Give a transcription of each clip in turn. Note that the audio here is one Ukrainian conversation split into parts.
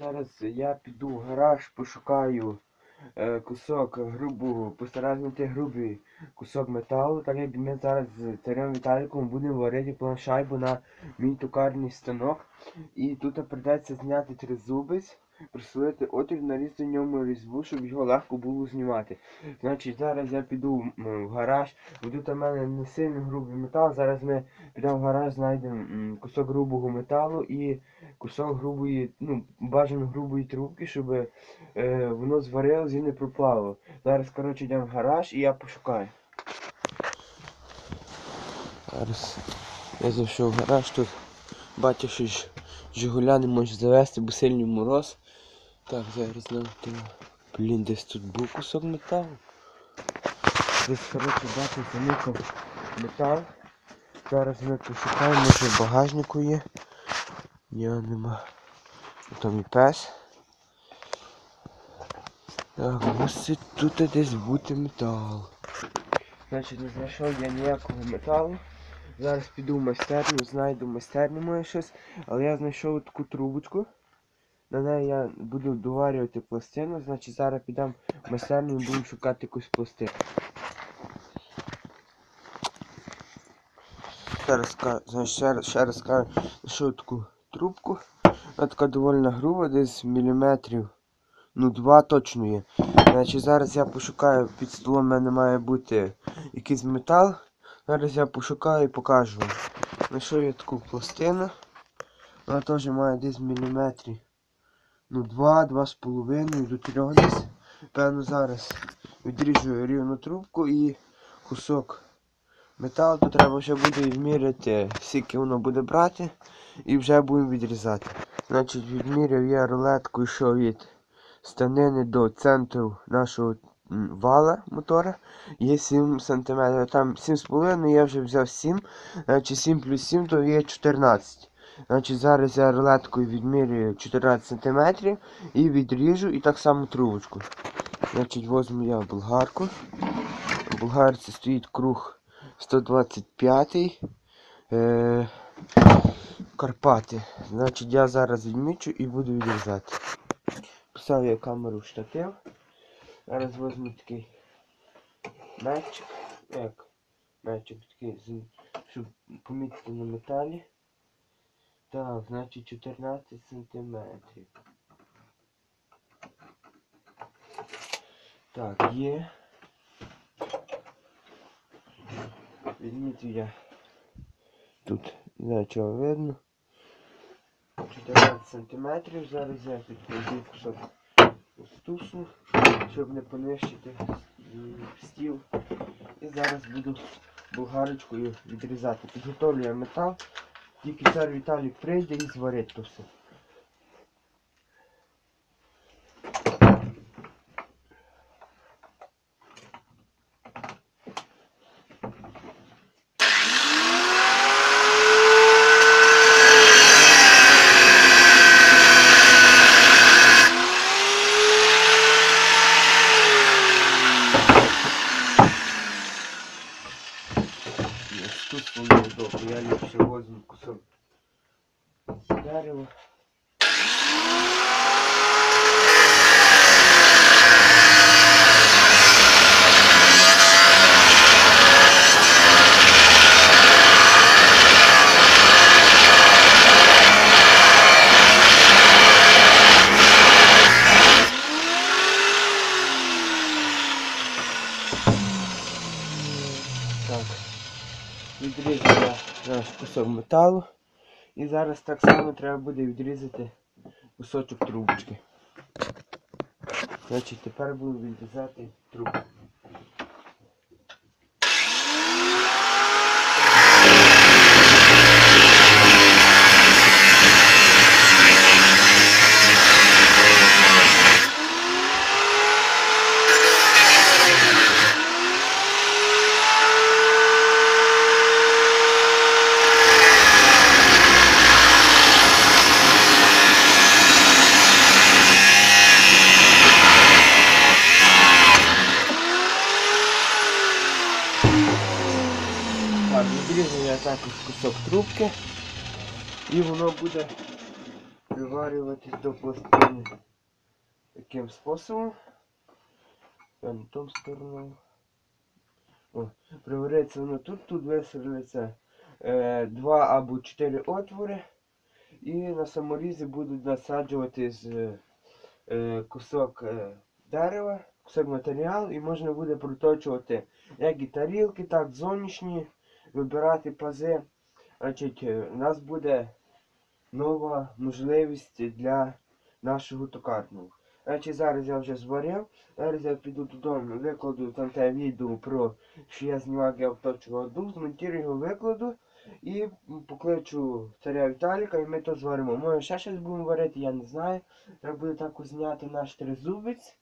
Зараз я піду в гараж, пошукаю е, кусок грубого, постараюсь знайти грубий кусок металу, так як ми зараз з царем Віталіком будемо варити планшайбу на мій токарний станок. І тут прийдеться зняти тризубець, присвоїти отвір, нарізати в ньому різьбу, щоб його легко було знімати. Значить, зараз я піду в гараж, бо тут у мене не сильно грубий метал. Зараз ми підемо в гараж, знайдемо кусок грубого металу і кусок грубої, ну, бажано грубої трубки, щоб е, воно зварилось і не проплавило. Зараз, коротше, йдемо в гараж і я пошукаю. Зараз я зайшов в гараж, тут бачу, що Жигуля не може завести, бо сильний мороз. Так, зараз нам Блін, десь тут був кусок металу. Десь, коротше, бачу, заникав метал. Зараз ми пошукаємо, може в багажнику є. Ні, нема. Там і пес. Так, мусить тут десь бути метал. Значить, не знайшов я ніякого металу. Зараз піду в майстерню, знайду в майстерню моє щось, але я знайшов таку трубочку. На неї я буду доварювати пластину, значить зараз підемо в майстерню і будемо шукати якусь пластину. Зараз ще, ще раз кажу, знайшов таку трубку. Вона така доволі груба, десь міліметрів. Ну, два точно є. Значить, зараз я пошукаю, під столом в мене має бути якийсь метал. Зараз я пошукаю і покажу вам. Знайшов я таку пластину. Вона теж має десь міліметрів. Ну, два, два з половиною до трьох десь. Певно, зараз відріжу рівну трубку і кусок металу. То треба вже буде відміряти, скільки воно буде брати. І вже будемо відрізати. Значить, відміряв я рулетку, що від станини до центру нашого вала мотора є 7 см. Там 7,5 я вже взяв 7. Значить 7 плюс 7 то є 14. Значить зараз я рулеткою відмірюю 14 см і відріжу і так само трубочку. Значить возьму я болгарку. У болгарці стоїть круг 125 е, Карпати. Значить я зараз відмічу і буду відрізати. Писав я камеру в штатив. Зараз візьму такий метчик. Як? Метчик такий, щоб помітити на металі. Так, значить 14 сантиметрів. Так, є. Відмітив я. Тут не знаю, чого видно. 14 сантиметрів. Зараз я підкладу кусок стусу, щоб не понищити стіл. І зараз буду болгарочкою відрізати. Підготовлю я метал. Tipitar Vitalic Frey de Izvoretus. Я ліпше возьму кусок дерева. Так. Відрізав я наш кусок металу. І зараз так само треба буде відрізати кусочок трубочки. Значить, тепер буду відрізати трубку. Відрізав я також кусок трубки. І воно буде приварюватись до пластини таким способом. Я на тому сторону. О, привариться воно тут, тут висверлиться е, два або чотири отвори. І на саморізі будуть насаджувати з е, кусок е, дерева, кусок матеріалу, і можна буде проточувати як і тарілки, так і зовнішні, вибирати пази. Значить, е, у нас буде нова можливість для нашого токарного. Значить, зараз я вже зварив, зараз я піду додому, викладу там те відео про що я знімав, я вточував дух, змонтую його, викладу і покличу царя Віталіка і ми то зваримо. Може ще щось будемо варити, я не знаю. Треба буде також зняти наш тризубець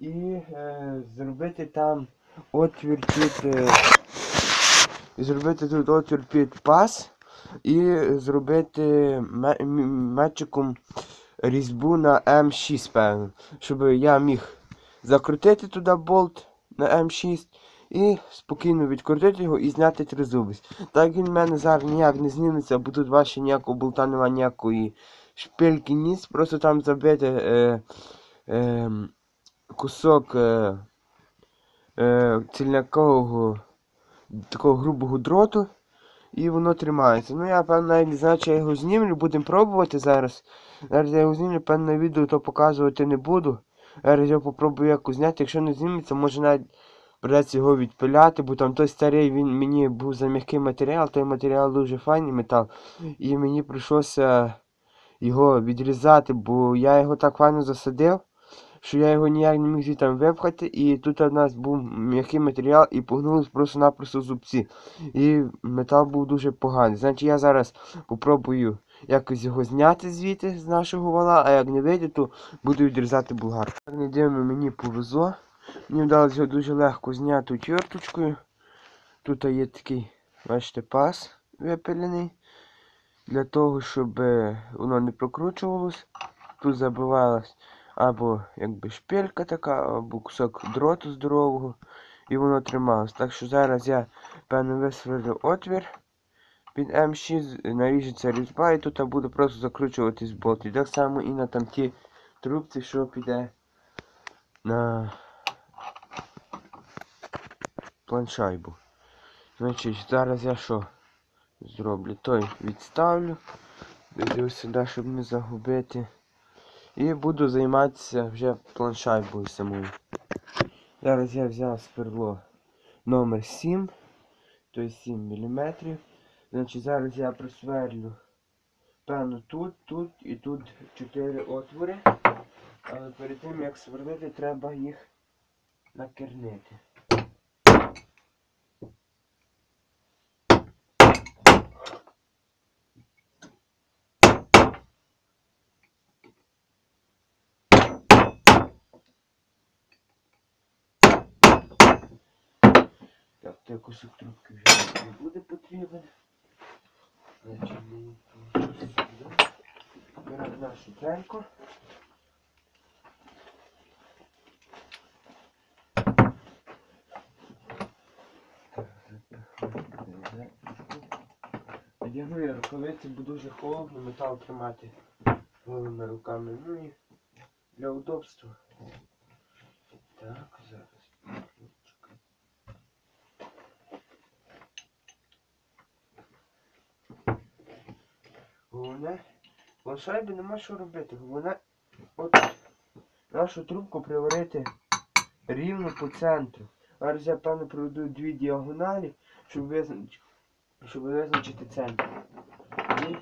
і е, зробити там отвір під. Е, зробити тут отвір під пас і зробити ме- метчиком різьбу на М6, певно. Щоб я міг закрутити туди болт на М6 і спокійно відкрутити його і зняти тризубець. Так він в мене зараз ніяк не зніметься, бо тут ваші ніякого болта немає ніякої шпильки, ніс, просто там забити е, е, кусок е, е, цільнякового такого грубого дроту. І воно тримається. Ну я певно навіть не знаю, чи я його знімлю, будемо пробувати зараз. Зараз я його знімлю, певно відео то показувати не буду. Зараз я попробую якось зняти. Якщо не зніметься, може навіть придеться його відпиляти, бо там той старий він мені був за м'який матеріал, той матеріал дуже файний метал. І мені прийшлося його відрізати, бо я його так файно засадив, що я його ніяк не міг звідти випхати. І тут у нас був м'який матеріал і погнулись просто-напросто зубці. І метал був дуже поганий. Значить я зараз попробую якось його зняти звідти з нашого вала, а як не вийде, то буду відрізати булгар. Так не дивно, мені повезло. Мені вдалося його дуже легко зняти отверточкою. Тут є такий, бачите, пас випилений. Для того, щоб е, воно не прокручувалось. Тут забивалась або якби шпилька така, або кусок дроту здорового. І воно трималось. Так що зараз я певно висверлю отвір під М6, наріжеться різьба і тут буде просто закручуватись болт. І так само і на там ті трубці, що піде на планшайбу. Значить, зараз я що зроблю? Той відставлю. Дивлю сюди, щоб не загубити. І буду займатися вже планшайбою самою. Зараз я взяв сверло номер 7, тобто 7 мм. Значить, зараз я просверлю певно тут, тут і тут 4 отвори. Але перед тим як сверлити, треба їх накернити. Той кусок трубки вже не буде потрібен. Значить. Беремо нашу запихаємо. Одягну я рукавиці, бо дуже холодно, метал тримати голими руками. Ну і для удобства. Так, зараз. Чекай. Головне, в шайбі нема що робити. Головне от нашу трубку приварити рівно по центру. Зараз я певно проведу дві діагоналі, щоб визначити, щоб визначити центр. І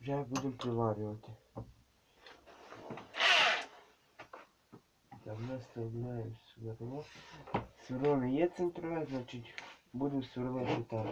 вже будемо приварювати. Так, ми вставляємо сверло. Сверло не є центрове, значить будемо сверлити так.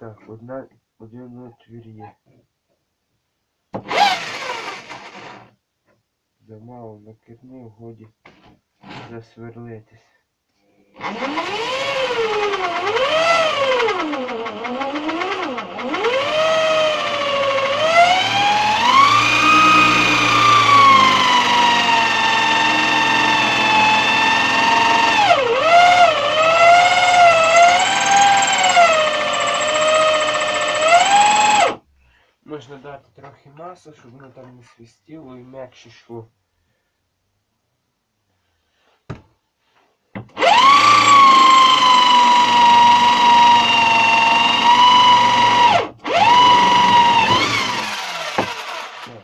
Так, одна, один отвір є. Замало годі засверлитись. Можна дати трохи масла, щоб воно там не свистіло і м'якше йшло.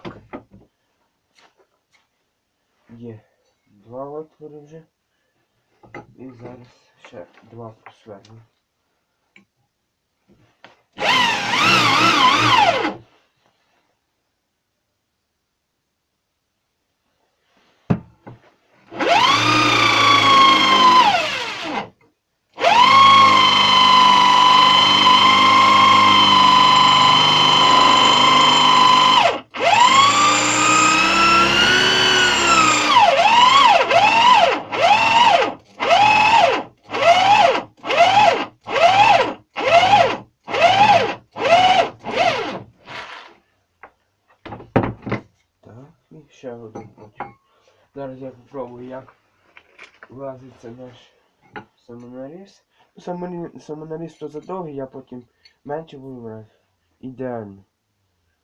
Так. Є два отвори вже. І зараз ще два просверну. Так, і ще один потім. Зараз я попробую, як влазиться наш самонаріз. Ну, самонаріз, то задовгий, я потім менше буду брати. Ідеально.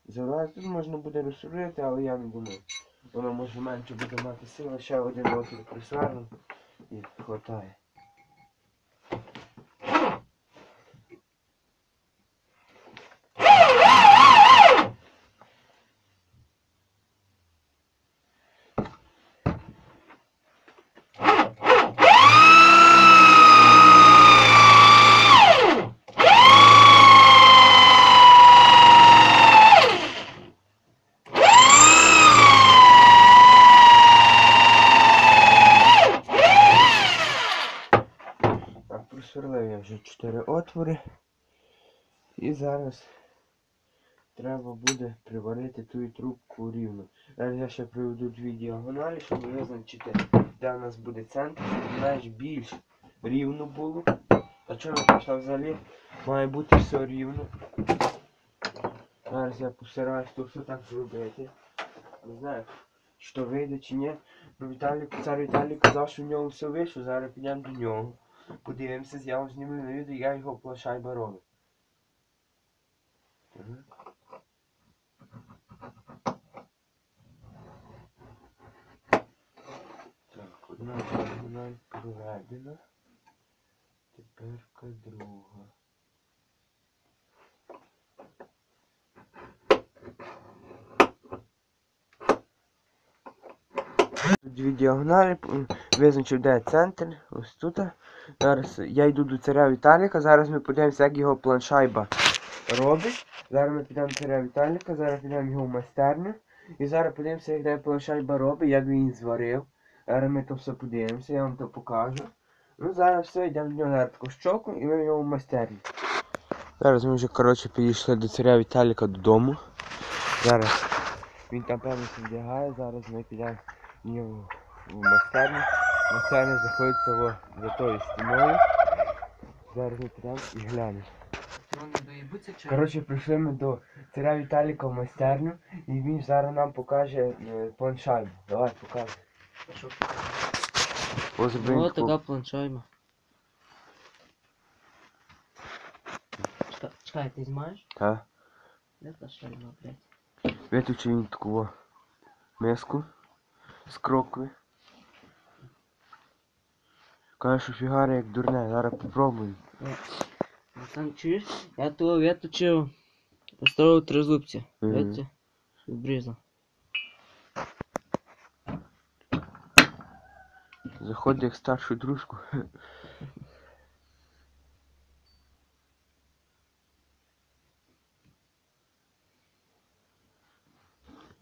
Залазити тут можна буде розсурити, але я не думаю. Воно може менше буде мати сили, ще один років присверну і хватає. Так, просверлив я вже 4 отвори. І зараз треба буде приварити ту трубку рівно. Зараз я ще приведу дві діагоналі, щоб визначити, де у нас буде центр, щоб знаєш, більш рівно було. А чого пішла взагалі? Має бути все рівно. Зараз я постараюсь тут все так зробити. Не знаю, що вийде чи ні. Ну, Віталій, цар Віталій казав, що в нього все вийшло, зараз підемо до нього. Подивимося, я вам зніму на відео, я його плашайба робив. Так. Одна діагональ проведена. Теперка друга. Дві діагоналі, визначив, де центр, ось тут. Зараз я йду до царя Віталіка, зараз ми подивимося, як його планшайба робить. Зараз ми підемо до Віталіка, зараз підемо його в майстерню. І зараз подивимося, як де планшайба робить, як він зварив. Зараз ми то все подивимося, я вам то покажу. Ну зараз все, йдемо до нього зараз таку щоку і ми в його майстерню. Зараз ми вже коротше підійшли до царя Віталіка додому. Зараз він там певно вдягає, зараз ми підемо в нього в майстерню. Майстерня знаходиться во, за тою стіною. Зараз ми підемо і глянемо. Коротше, прийшли ми до царя Віталіка в майстерню і він зараз нам покаже е, планшайбу. Давай покажи. Ось Ось така планшайма. Чекай, ти знімаєш? Та. Де та шайма, блядь? Виточив він таку миску з крокви. Каже, що фігари як дурне, зараз попробуємо. Ну там чуєш? Я того виточив старого тризубця. Мгм. Видите? Обрізав. Заходить як старшу дружку.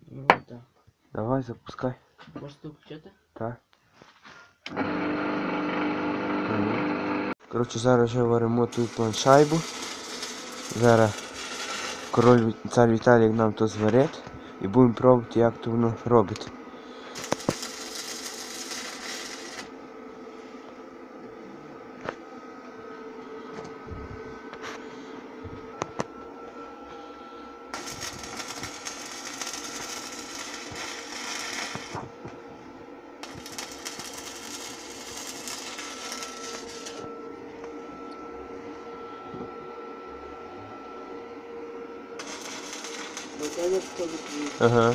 Ну так. Давай запускай. Можете включити? Так. Коротше, зараз вже варимо ту планшайбу. Зараз король цар Віталій нам то зварить. і будемо пробувати, як то воно робить. Ага.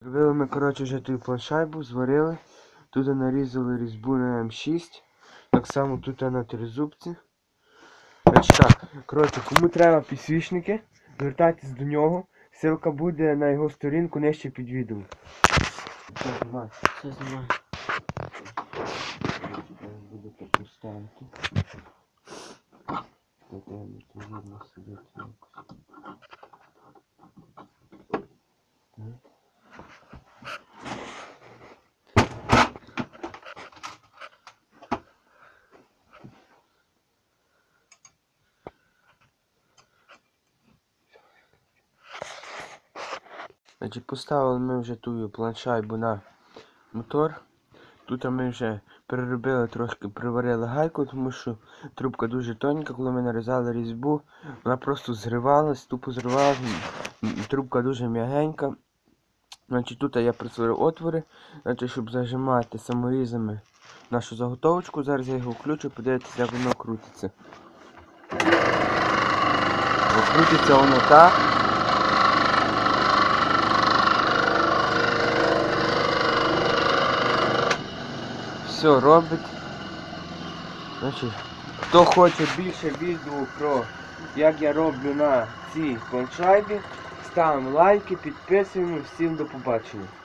Зробили ми, коротше, вже ту планшайбу, зварили. Тут нарізали різьбу на М6. Так само тут на тризубці. Значить так, коротше, кому треба підсвічники, звертайтесь до нього. Ссылка буде на його сторінку нижче під відео. Все, знімає. Все знімає. Буде поставити. Тут видно сидить Значить, поставили ми вже ту планшайбу на мотор. Тут ми вже переробили трошки, приварили гайку, тому що трубка дуже тоненька, коли ми нарізали різьбу, вона просто зривалась, тупо зривалась, трубка дуже м'ягенька. Значить, тут я присварив отвори, значить, щоб зажимати саморізами нашу заготовочку. Зараз я його включу, подивитися, як воно крутиться. Крутиться воно так. Все робить. Значить, хто хоче більше відео про як я роблю на цій планшайбі, ставимо лайки, підписуємо, всім до побачення.